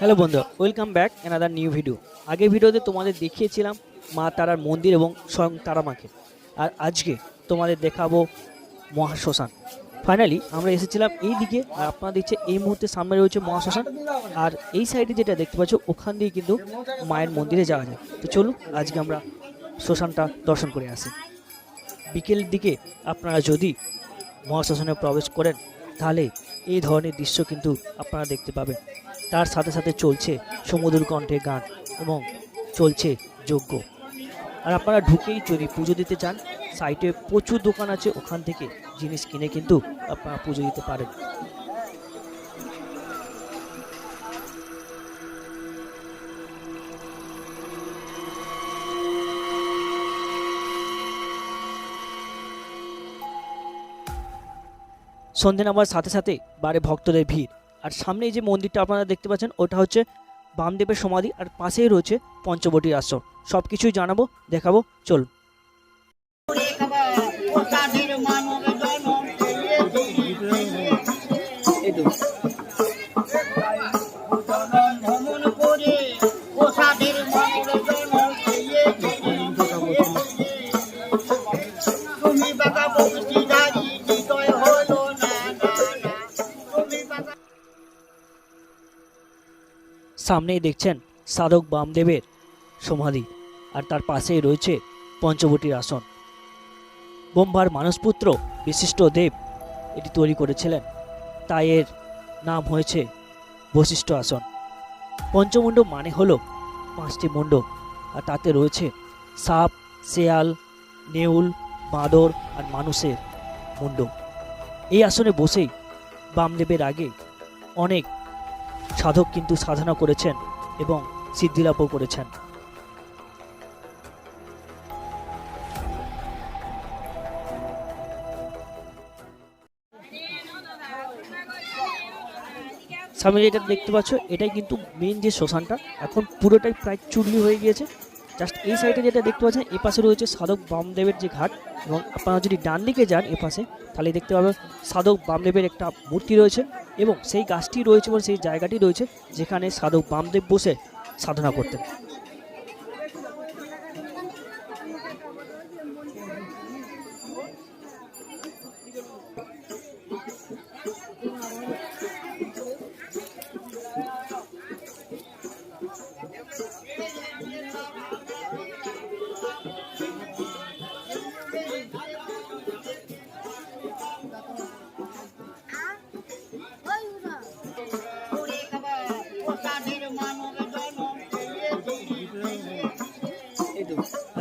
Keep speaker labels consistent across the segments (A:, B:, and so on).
A: Hello বন্ধু welcome back another new video আগের ভিডিওতে তোমাদের দেখিয়েছিলাম মা তারার মন্দির এবং স্বয়ং তারা মাকে আর আজকে তোমাদের দেখাবো মহাশ্মশান। ফাইনালি আমরা এসেছিলাম এই দিকে আর আপনারা দেখছে এই মুহূর্তে সামনে রয়েছে মহাশ্মশান। আর এই সাইডে যেটা দেখতে পাচ্ছ, ওখান দিয়ে কিন্তু মায়ের মন্দিরে যাওয়া যায়। তো চলুন, আজকে আমরা শ্মশানটা দর্শন করে আসি। বিকেলের দিকে আপনারা যদি মহাশ্মশানে প্রবেশ করেন, তাহলে এই ধরনের দৃশ্য কিন্তু আপনারা দেখতে পাবেন। তার সাথে সাথে চলছে সমুদ্র কণ্ঠে গান এবং চলছে যজ্ঞ। আর আপনারা ঢুকেই যদি পুজো দিতে চান সাইটে প্রচুর দোকান আছে, ওখান থেকে জিনিস কিনে কিন্তু আপনারা পুজো দিতে পারেন। সন্ধে নামার সাথে সাথে বারে ভক্তদের ভিড়। আর সামনে যে মন্দিরটা আপনারা দেখতে পাচ্ছেন, ওটা হচ্ছে বামদেবের সমাধি আর পাশেই রয়েছে পঞ্চবটির আশ্রম। সব কিছুই জানাব দেখাবো
B: তাদের মানব জনম
A: সামনেই দেখছেন সাধক বামদেবের সমাধি আর তার পাশেই রয়েছে পঞ্চবটির আসন। বোম্বার মানসপুত্র বিশিষ্ট দেব এটি তৈরি করেছিলেন। তাই এর নাম হয়েছে বশিষ্ঠ আসন। পঞ্চমুণ্ড মানে হলো পাঁচটি মুণ্ড আর তাতে রয়েছে সাপ, শেয়াল, নেউল, বাঁদর আর মানুষের মুণ্ড। এই আসনে বসেই বামদেবের আগে অনেক সাধক কিন্তু সাধনা করেছেন এবং সিদ্ধিলাভও করেছেন। সামনে যেটা দেখতে পাচ্ছ, এটাই কিন্তু মেন যে শ্মশানটা, এখন পুরোটাই প্রায় চুরলি হয়ে গিয়েছে। জাস্ট এই সাইডে যেটা দেখতে পাচ্ছেন, এ পাশে রয়েছে সাধক বামদেবের যে ঘাট, এবং আপনারা যদি ডান দিকে যান এ পাশে, তাহলে দেখতে পাবেন সাধক বামদেবের একটা মূর্তি রয়েছে। এবং সেই গাছটি রয়েছে এবং সেই জায়গাটি রয়েছে যেখানে সাধক বামদেব বসে সাধনা করতেন।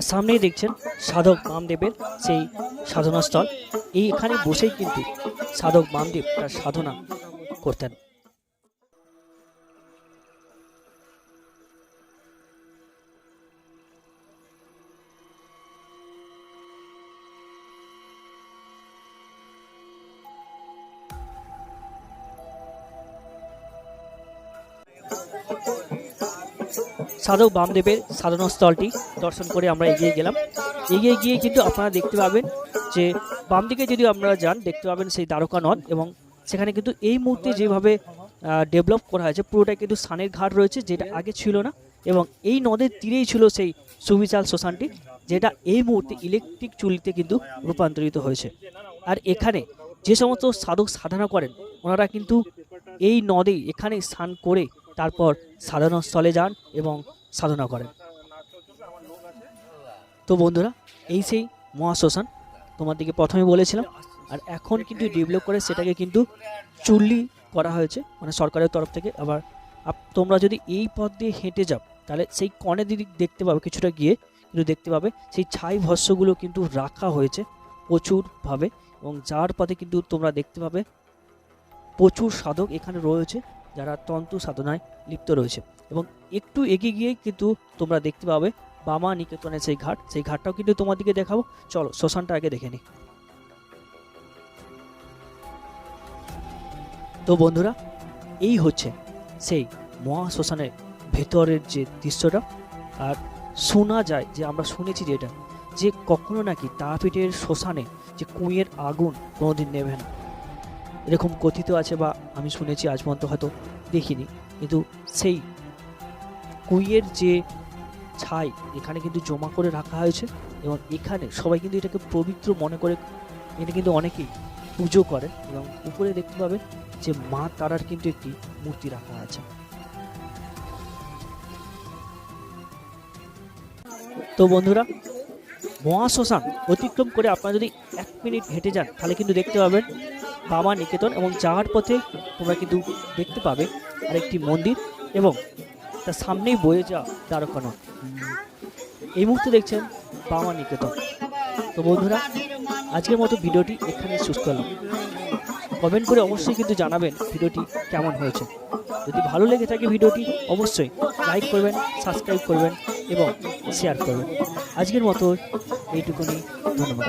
A: সামনেই দেখছেন সাধক বামদেবের সেই সাধনাস্থল। এই এখানে বসেই কিন্তু সাধক বামদেব তার সাধনা করতেন। সাধক বামদেবের সাধনাস্থলটি দর্শন করে আমরা এগিয়ে গেলাম। এগিয়ে গিয়ে কিন্তু আপনারা দেখতে পাবেন যে বাম দিকে যদি আপনারা যান, দেখতে পাবেন সেই দ্বারকা নদ এবং সেখানে কিন্তু এই মুহূর্তে যেভাবে ডেভেলপ করা হয়েছে, পুরোটাই কিন্তু সানের ঘাট রয়েছে, যেটা আগে ছিল না এবং এই নদের তীরেই ছিল সেই সুবিচাল শ্মশানটি, যেটা এই মুহূর্তে ইলেকট্রিক চুল্লিতে কিন্তু রূপান্তরিত হয়েছে। আর এখানে যে সমস্ত সাধক সাধনা করেন, ওনারা কিন্তু এই নদেই এখানে স্নান করে তারপর সাধনা স্থলে যান এবং সাধনা করেন তো বন্ধুরা, এই সেই মহাশ্মশান তোমার দিকে প্রথমে বলেছিলাম, আর এখন কিন্তু ডেভেলপ করে সেটাকে কিন্তু চুল্লি করা হয়েছে মানে সরকারের তরফ থেকে। আবার তোমরা যদি এই পথ দিয়ে হেঁটে যাও, তাহলে সেই কনে দিক দেখতে পাবে, কিছুটা গিয়ে কিন্তু দেখতে পাবে, সেই ছাই ভস্যগুলো কিন্তু রাখা হয়েছে প্রচুরভাবে, এবং যার পথে কিন্তু তোমরা দেখতে পাবে প্রচুর সাধক এখানে রয়েছে। যারা তন্ত্র সাধনায় লিপ্ত রয়েছে। এবং একটু এগিয়ে গিয়ে কিন্তু তোমরা দেখতে পাবে বামা নিকেতনের সেই ঘাট। সেই ঘাটটাও কিন্তু তোমাদেরকে দেখাবো। চলো, শ্মশানটা আগে দেখে নি তো বন্ধুরা, এই হচ্ছে সেই মহাশ্মশানের ভেতরের যে দৃশ্যটা। আর শোনা যায় যে, আমরা শুনেছি যে এটা, যে কখনো নাকি তারাপীঠের শ্মশানে যে কুঁয়ের আগুন কোনোদিন নেবে না। এরকম কথিত আছে বা আমি শুনেছি, আজ পর্যন্ত হয়তো দেখিনি। কিন্তু সেই কুইয়ের যে ছাই, এখানে কিন্তু জমা করে রাখা হয়েছে এবং এখানে সবাই কিন্তু এটাকে পবিত্র মনে করে এটা কিন্তু অনেকেই পুজো করে এবং উপরে দেখতে পাবে যে মা তারার কিন্তু একটি মূর্তি রাখা আছে। তো বন্ধুরা, মহাশ্মশান অতিক্রম করে আপনারা যদি এক মিনিট হেঁটে যান, তাহলে কিন্তু দেখতে পাবেন বাবা নিকেতন এবং যাওয়ার পথে তোমরা কিন্তু দেখতে পাবে আরেকটি মন্দির এবং তার সামনেই বয়ে যাওয়া দ্বারকানন এই মুহূর্তে দেখছেন বাবা নিকেতন। তো বন্ধুরা, আজকের মতো ভিডিওটি এখানে শেষ করলাম। কমেন্ট করে অবশ্যই কিন্তু জানাবেন ভিডিওটি কেমন হয়েছে। যদি ভালো লেগে থাকে ভিডিওটি, অবশ্যই লাইক করবেন, সাবস্ক্রাইব করবেন এবং শেয়ার করবেন। আজকের মতো এইটুকুনি, ধন্যবাদ।